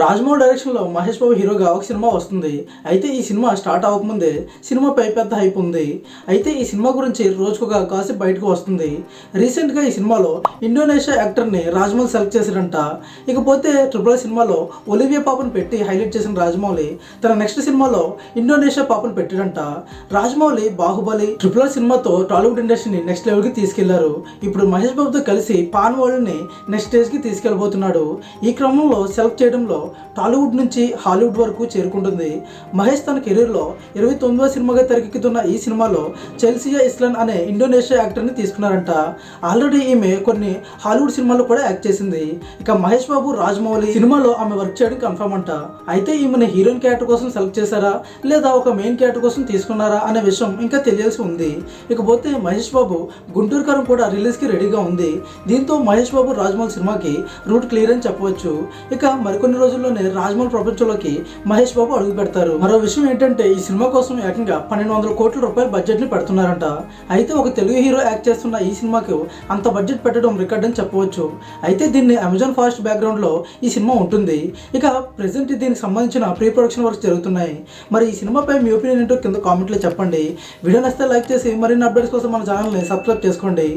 రాజమౌళి డైరెక్షన్లో మహేష్ బాబు హీరోగా ఒక సినిమా వస్తుంది. అయితే ఈ సినిమా స్టార్ట్ అవ్వకముందే సినిమాపై పెద్ద హైప్ ఉంది. అయితే ఈ సినిమా గురించి రోజుకొక కాసేపు బయటకు వస్తుంది. రీసెంట్గా ఈ సినిమాలో ఇండోనేషియా యాక్టర్ని రాజమౌళి సెలెక్ట్ చేశారంట ఇకపోతే ట్రిపుల్ సినిమాలో ఒలివియా పాపను పెట్టి హైలైట్ చేసిన రాజమౌళి తన నెక్స్ట్ సినిమాలో ఇండోనేషియా పాపను పెట్టాడంట. రాజమౌళి బాహుబలి ట్రిపుల్ సినిమాతో టాలీవుడ్ ఇండస్ట్రీని నెక్స్ట్ లెవెల్కి తీసుకెళ్ళారు. ఇప్పుడు మహేష్ బాబుతో కలిసి పాన్ వరల్డ్ని నెక్స్ట్ స్టేజ్కి తీసుకెళ్ళబోతున్నాడు. ఈ క్రమంలో సెలెక్ట్ చేయడంలో టాలీవుడ్ నుంచి హాలీవుడ్ వరకు చేరుకుంటుంది. మహేష్ తన కెరీర్లో ఇరవై తొమ్మిదవ సినిమాగా తెరకెక్కుతున్న ఈ సినిమాలో చెల్సియా ఇస్లాన్ అనే ఇండోనేషియా యాక్టర్ని తీసుకున్నారంట. ఆల్రెడీ ఈమె కొన్ని హాలీవుడ్ సినిమాల్లో కూడా యాక్ట్ చేసింది. ఇక మహేష్ బాబు రాజమౌళి సినిమాలో ఆమె వర్క్ చేయడం కన్ఫర్మ్ అంట. అయితే ఈమెను హీరోయిన్ క్యారెక్టర్ కోసం సెలెక్ట్ చేశారా? లేదా ఒక మెయిన్ క్యారెక్టర్ కోసం తీసుకున్నారా అనే విషయం ఇంకా తెలియాల్సి ఉంది. ఇకపోతే మహేష్ బాబు గుంటూరు కారం కూడా రిలీజ్కి రెడీగా ఉంది. దీంతో మహేష్ బాబు రాజమౌళి సినిమాకి రూట్ క్లియర్ అని చెప్పవచ్చు. ఇక మరికొన్ని రోజులు రోజుల్లోనే రాజమౌళి ప్రపంచంలోకి మహేష్ బాబు అడుగు పెడతారు. మరో విషయం ఏంటంటే ఈ సినిమా కోసం ఏకంగా పన్నెండు వందల కోట్ల రూపాయల బడ్జెట్ని పెడుతున్నారంట. అయితే ఒక తెలుగు హీరో యాక్ట్ చేస్తున్న ఈ సినిమాకు అంత బడ్జెట్ పెట్టడం రికార్డ్ అని చెప్పవచ్చు. అయితే దీన్ని అమెజాన్ ఫాస్ట్ బ్యాక్గ్రౌండ్లో ఈ సినిమా ఉంటుంది. ఇక ప్రెసెంట్ దీనికి సంబంధించిన ప్రీ ప్రొడక్షన్ వర్క్స్ జరుగుతున్నాయి. మరి ఈ సినిమాపై మీ ఒపీనియన్ ఏంటో కింద కామెంట్లో చెప్పండి. వీడియో నచ్చితే లైక్ చేసి మరిన్ని అప్డేట్స్ కోసం మన ఛానల్ని సబ్స్క్రైబ్ చేసుకోండి.